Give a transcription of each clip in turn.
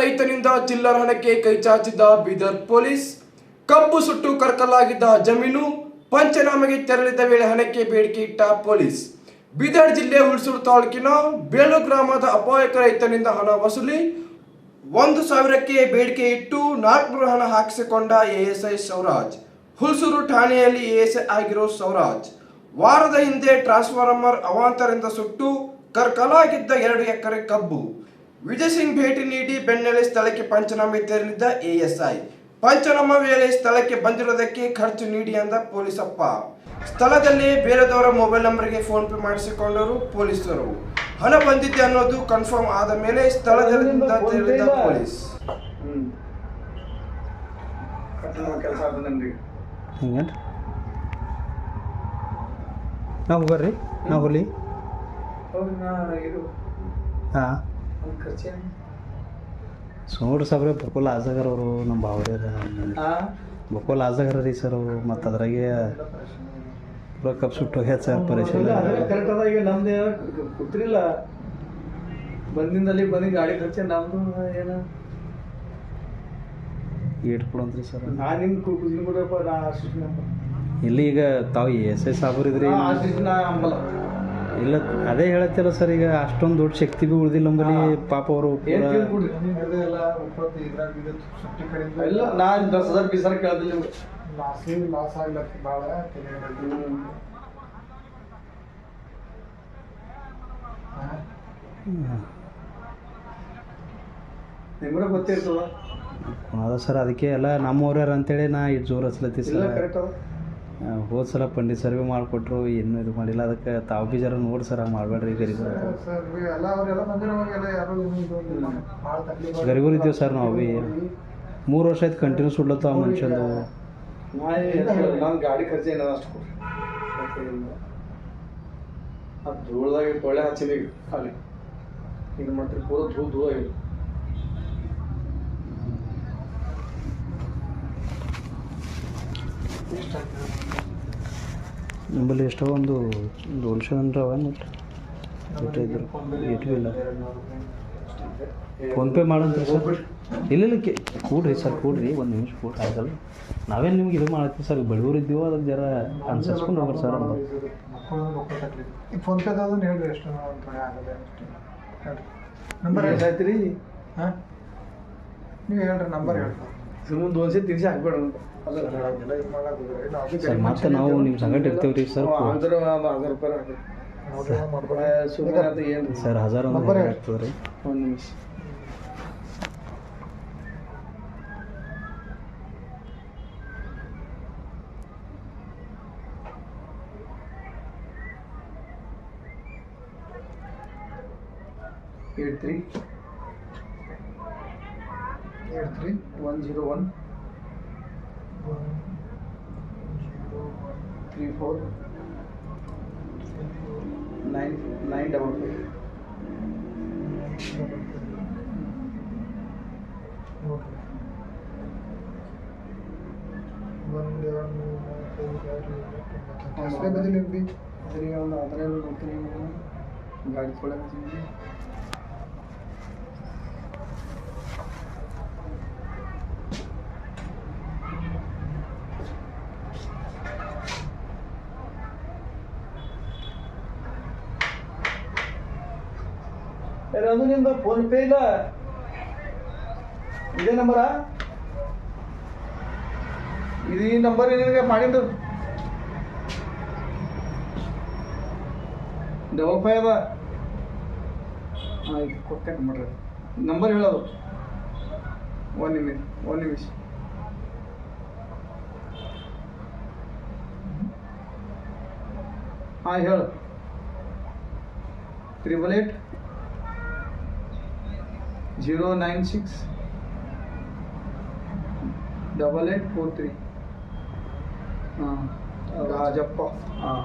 ರೈತನಿಂದ ಚಿಲ್ಲರ ಹಣಕ್ಕೆ ಕೈಚಾಚಿದ್ದ ಬೀದರ್ ಪೊಲೀಸ್. ಕಬ್ಬು ಸುಟ್ಟು ಕರ್ಕಲಾಗಿದ್ದ ಜಮೀನು ಪಂಚನಾಮೆಗೆ ತೆರಳಿದ ವೇಳೆ ಹಣಕ್ಕೆ ಬೇಡಿಕೆ ಇಟ್ಟ ಪೊಲೀಸ್. ಬೀದರ್ ಜಿಲ್ಲೆ ಹುಣಸೂರು ತಾಲೂಕಿನ ಬೇಳು ಗ್ರಾಮದ ಅಪಾಯಕ ರೈತನಿಂದ ಹಣ ವಸೂಲಿ. ಒಂದು ಸಾವಿರಕ್ಕೆ ಬೇಡಿಕೆ ಇಟ್ಟು ನಾಲ್ಕುನೂರು ಹಣ ಹಾಕಿಸಿಕೊಂಡ ಎಎಸ್ಐ ಸೌರಾಜ್. ಹುಲ್ಸೂರು ಠಾಣೆಯಲ್ಲಿ ಎಎಸ್ಐ ಆಗಿರೋ ಸೌರಾಜ್. ವಾರದ ಹಿಂದೆ ಟ್ರಾನ್ಸ್ಫಾರ್ಮರ್ ಅವಾಂತರಿಂದ ಸುಟ್ಟು ಕರ್ಕಲಾಗಿದ್ದ ಎರಡು ಎಕರೆ ಕಬ್ಬು. ವಿಜಯ್ ಸಿಂಗ್ ಭೇಟಿ ನೀಡಿ ಬೆನ್ನಲ್ಲೇ ಸ್ಥಳಕ್ಕೆ ಪಂಚನಾಮೆ ತೆರಳಿದ್ದ ಎಎಸ್ಐ. ಪಂಚನಾಮ ವೇಳೆ ಸ್ಥಳಕ್ಕೆ ಬಂದಿರೋದಕ್ಕೆ ಖರ್ಚು ನೀಡಿ ಅಂದ ಪೊಲೀಸಪ್ಪ. ಸ್ಥಳದಲ್ಲಿ ಬೇರೆದವರ ಮೊಬೈಲ್ ನಂಬರ್ಗೆ ಫೋನ್ ಪೇ ಮಾಡಿಸಿಕೊಂಡರು ಪೊಲೀಸರು. ಹಣ ಬಂದಿದೆ ಅನ್ನೋದು ಕನ್ಫರ್ಮ್ ಆದ ಮೇಲೆ ಸ್ಥಳದಲ್ಲಿಂದ ತೆರಳಿದ ಪೊಲೀಸ್. ನಾವು ಬರ್ರಿ ನಾವು ಹೋಲಿ ಹಾಂ. ನೋಡ್ರಿ ಸಾಬ್ರೆ ಬಕೋಲ್ ಆಜಾಗರ್ ಅವರು ನಮ್ಮ ಆ? ಬಕೋಲ್ ಆಜಾಗರ್ ರೀ ಸರ್ ಅವರು ಮತ್ತು ಅದ್ರಾಗೆ ಪೂರ ಕಪ್ ಸುಟ್ಟು ಹೋಗ್ಯಾದ ಸರ್ ಪರೇಶಾನ್. ಈಗ ನಮ್ದು ಗೊತ್ತಿರಲಿಲ್ಲ. ಬಂದಿಂದಲ್ಲಿ ಬಂದು ಗಾಡಿ ಖರ್ಚೆ ನಮ್ದು ಏನ? ಏಟ್ ಕೊಡಂತ್ರಿ ಸರ್. ನಾ ನಿಮ್ಗೆ ಕುದಿನ ಕೊಡಪ್ಪ ನಾ ಆಶಿಸ್ ಇಲ್ಲಿ ಈಗ ತಾವು ಎಸ್ ಎಸ್ ಸಾಬ್ರು ಇದ್ರಿ? ಆಶಿಸ್ ನಾ ಅಂಬಲ್ಲ ಇಲ್ಲ ಅದೇ ಹೇಳತ್ತಿಲ್ಲ ಸರ್ ಈಗ ಅಷ್ಟೊಂದು ದೊಡ್ಡ ಶಕ್ತಿ ಭೀ ಉಳ್ದಿಲ್ಲ ನಮ್ಮಲ್ಲಿ ಪಾಪ ಅವರು ಏನ್ ಪೂರ ತಿಳ್ಕೊಡ್ರಿ ಎಲ್ಲ ಒಪ್ಪತ್ತು ಇದ್ರಾಗ ಇದು ಸುಟ್ಟಿ ಕಡೆಯಿಂದ. ಇಲ್ಲ ನಾ ದಸ್ ಹಜಾರ್ ಬೀಸ್ ಹಜಾರ್ ಕೇಳ್ದಿಲ್ಲ ನಿಮ್ಗೆ ಲಾಸ್ ಲಾಸ್ ಆಗ್ಲತ್ತ ಭಾಳ ತಲೆಗೆ ನಿಮ್ಗೆ ಗೊತ್ತಿರ್ತದ ಅದ ಸರ್ ಅದಕ್ಕೆ ಎಲ್ಲ ನಮ್ಮವ್ರ್ಯಾರ ಅಂತೇಳಿ ನಾ ಇಟ್ಟು ಜೋರು ಹಚ್ಲತ್ತಿ ಇಲ್ಲ ಸರ್ ಕರೆಕ್ಟ್ ಅದ. ಹೋದ ಸಲ ಪಂಡಿತ್ ಸರ್ವೆ ಮಾಡಿಕೊಟ್ರು ಏನು ಇದು ಮಾಡಿಲ್ಲ ಅದಕ್ಕೆ ತಾವು ಬಿ ಜರ ನೋಡಿ ಸರ್ ಹಂಗೆ ಮಾಡಬೇಡ್ರಿ ಗರೀಬ್ ಸರ್ ಎಲ್ಲ ಅವರೆಲ್ಲ ಬಂದಿರೋವಾಗೆಲ್ಲ ಯಾರು ಭಾಳ ತಕ್ಲೀಫ್ ಗರೀಬರು ಇದ್ದೀವಿ ಸರ್ ನಾವು ಬಿ. ಮೂರು ವರ್ಷ ಆಯ್ತು ಕಂಟಿನ್ಯೂ ಉಡ್ಲತ್ತ ಮನುಷ್ಯಂದು. ಗಾಡಿ ಖರ್ಚು ಏನದ ಅಷ್ಟು ಧೂಳದಾಗ ಅದು ಧೂಳ್ದಾಗ ತೊಳೆ ಹಚ್ಚಿದೀವಿ ಈಗ ಖಾಲಿ. ಏನು ಮಾಡ್ತೀರಿ ಪೂರ ಧೂಳು ಧೂಳು ಆಗಿದೆ ನಮ್ಮಲ್ಲಿ ಎಷ್ಟೋ ಒಂದು ಒಂದು ವರ್ಷ ಅಂದ್ರೆ ಅವ ಇದ್ರು ಇಲ್ಲ ಫೋನ್ಪೇ ಮಾಡಂತ್ರಿ ಸರ್? ಇಲ್ಲ ಇಲ್ಲ ಕೆ ಕೂಡ್ರಿ ಸರ್ ಕೂಡ್ರಿ. ಒಂದು ನಿಮಿಷ ಕೂಡ ಆಗಲ್ಲ ನಾವೇನು ನಿಮ್ಗೆ ಇದು ಮಾಡ್ತೀವಿ ಸರ್? ಬಡವರು ಇದ್ದೀವೋ ಅದಕ್ಕೆ ಜರ ಅನ್ಸರ್ಸ್ಕೊಂಡು ಹೋಗ್ರಿ ಸರ್ ಅಂತ ಮಕ್ಕಳು ಮಕ್ಕಳು ಈ ಫೋನ್ ಪೇ ಅದನ್ನ ಹೇಳ್ರಿ ಎಷ್ಟು ನಂಬರ್ ನೀವು ಹೇಳ್ರಿ ನಂಬರ್ ಹೇಳ್ರಿ. ಹಾಕ್ಬೇಡ ಇದು ಮಾಡೋದು ನಾವು ಬಿ ಸರ್ ಮತ್ತೆ ನಾವು ನಿಮ್ಮ ಸಂಗಟ ಇರ್ತೀವಿ ರೀ ಸರ್ ಒಂದು ಹಜಾರ್ ರೂಪಾಯಿ ಹಾಕಿ ಸುಮ್ಮನೆ ಅದು ಏನು ಸರ್ ಹಜಾರ್ ಒಂದು ಆಗ್ತದೆ ರೀ ಒಂದು ನಿಮಿಷ. Eight three. ನೋಡ್ರಿ ಒಂದು ಎರಡು ಮೂರು ನಾಲ್ಕು ಐದು ಆರು ಏಳು ಎಂಟು ಒಂಬತ್ತು ಹತ್ತು ಹೆಸರೇ ಬದಿಲಿ ಬಿ ಅದ್ರಿಗೆ ಒಂದು ಅದರಲ್ಲಿ ನೋಡ್ತೀನಿ ಗಾಡಿ ತೊಗೊಳಕತ್ತೀನಿ ಅದು ನಿಮ್ದು ಫೋನ್ ಪೇ ಇಲ್ಲ. ಇದೇ ನಂಬರಾ ಇದು ಈ ನಂಬರ್ ನಿನಗೆ ಮಾಡಿದ್ದು? ಡಬಲ್ ಫೈವ್ ಅದ. ಆಯ್ತು ಕೊಟ್ಟೆ ಮಾಡ್ರಿ. ನಂಬರ್ ಹೇಳೋದು. ಒಂದು ನಿಮಿಷ ಒಂದು ನಿಮಿಷ. ಹಾಂ, ಹೇಳು. Triple eight zero nine six double eight four three. ಹಾಂ, ರಾಜಪ್ಪ. ಹಾಂ.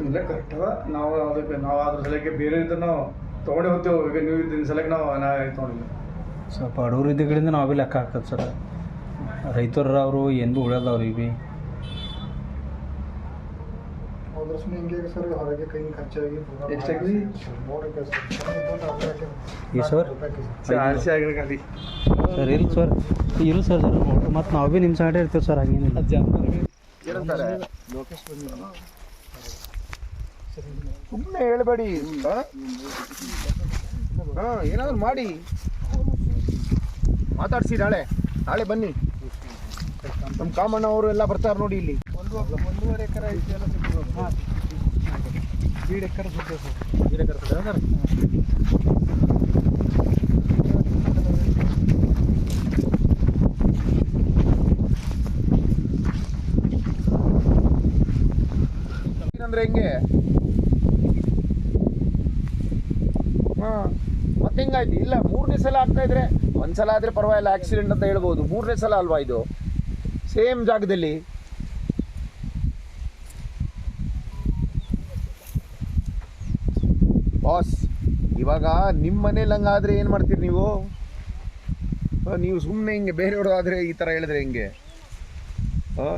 ಇಲ್ಲ ಕರೆಕ್ಟ್ ಅದ ನಾವು ಅದಕ್ಕೆ, ನಾವು ಅದ್ರ ಸಲಕ್ಕೆ ಬೇರೆ ಇದ್ರೆ ನಾವು ತೊಗೊಂಡೇ ಹೋಗ್ತೇವೆ. ಈಗ ನೀವು ಇದ್ದಿನ ಸಲಕ್ಕೆ ನಾವು ನಾ ತೊಗೊಂಡಿಲ್ಲ ಸ್ವಲ್ಪ ಬಡವ್ರು ಇದ್ದ ಕಡೆಯಿಂದ ನಾವು ಬಿ ಲೆಕ್ಕ ಹಾಕದ್ ಸರ್. ರೈತರು ಅವರು ಏನು ಭೀ ಉಳ್ಯದ ಅವ್ರಿಗೆ ಭೀ ಅಂದ್ರೆ ಸುಮ್ಮನೆ ಹಿಂಗೆ ಸರ್ ಹೊರಗೆ ಕೈ ಖರ್ಚಾಗಿ ಎಷ್ಟಾಗ್ಲಿ? ನೋಡ್ರಿ ಸರ್ ಈ ಸರ್ ಆರ್ ಸಿ ಆಗಿರೋ ಖಾಲಿ ಸರ್ ಇಲ್ಲ ಸರ್ ಇಲ್ಲ ಸರ್ ನೋಡ್ರಿ ಮತ್ತು ನಾವು ಭೀ ನಿಮ್ಮ ಸೈಡೇ ಇರ್ತೀವಿ ಸರ್ ಹಂಗೇನಿಲ್ಲ ಸುಮ್ಮನೆ ಹೇಳಬೇಡಿ ಹಾ ಏನಾದ್ರು ಮಾಡಿ ಮಾತಾಡ್ಸಿ ನಾಳೆ ನಾಳೆ ಬನ್ನಿ ನಮ್ಮ ಕಾಮಣ್ಣ ಅವರು ಎಲ್ಲ ಬರ್ತಾರೆ ನೋಡಿ ಇಲ್ಲಿ ಒಂದು ಒಂದೂವರೆ ಎಕರೆ ಎಲ್ಲ ಸಿಗ್ಬೋದು. ಹಾಂ. ದೀಡ್ ಎಕರೆ ಸಿಗ್ತದೆ ಸರ್ ಅಂದ್ರೆ? ಹೆಂಗೆ? ಹಾಂ, ಮತ್ತೆ ಹಿಂಗಾಯ್ತು? ಇಲ್ಲ, ಮೂರನೇ ಸಲ ಆಗ್ತಾ ಇದ್ರೆ ಒಂದ್ಸಲ ಆದ್ರೆ ಪರವಾಗಿಲ್ಲ ಆಕ್ಸಿಡೆಂಟ್ ಅಂತ ಹೇಳ್ಬೋದು. ಮೂರನೇ ಸಲ ಅಲ್ವಾ ಇದು? ಸೇಮ್ ಜಾಗದಲ್ಲಿ. ಬಾಸ್, ಇವಾಗ ನಿಮ್ಮ ಮನೇಲಿ ಹಂಗಾದರೆ ಏನು ಮಾಡ್ತೀರಿ ನೀವು? ನೀವು ಸುಮ್ಮನೆ ಹಿಂಗೆ ಬೇರೆಯವರು ಆದರೆ ಈ ಥರ ಹೇಳಿದ್ರೆ ಹಿಂಗೆ?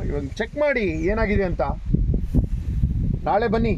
ಇವಾಗ ಚೆಕ್ ಮಾಡಿ ಏನಾಗಿದೆ ಅಂತ. ನಾಳೆ ಬನ್ನಿ.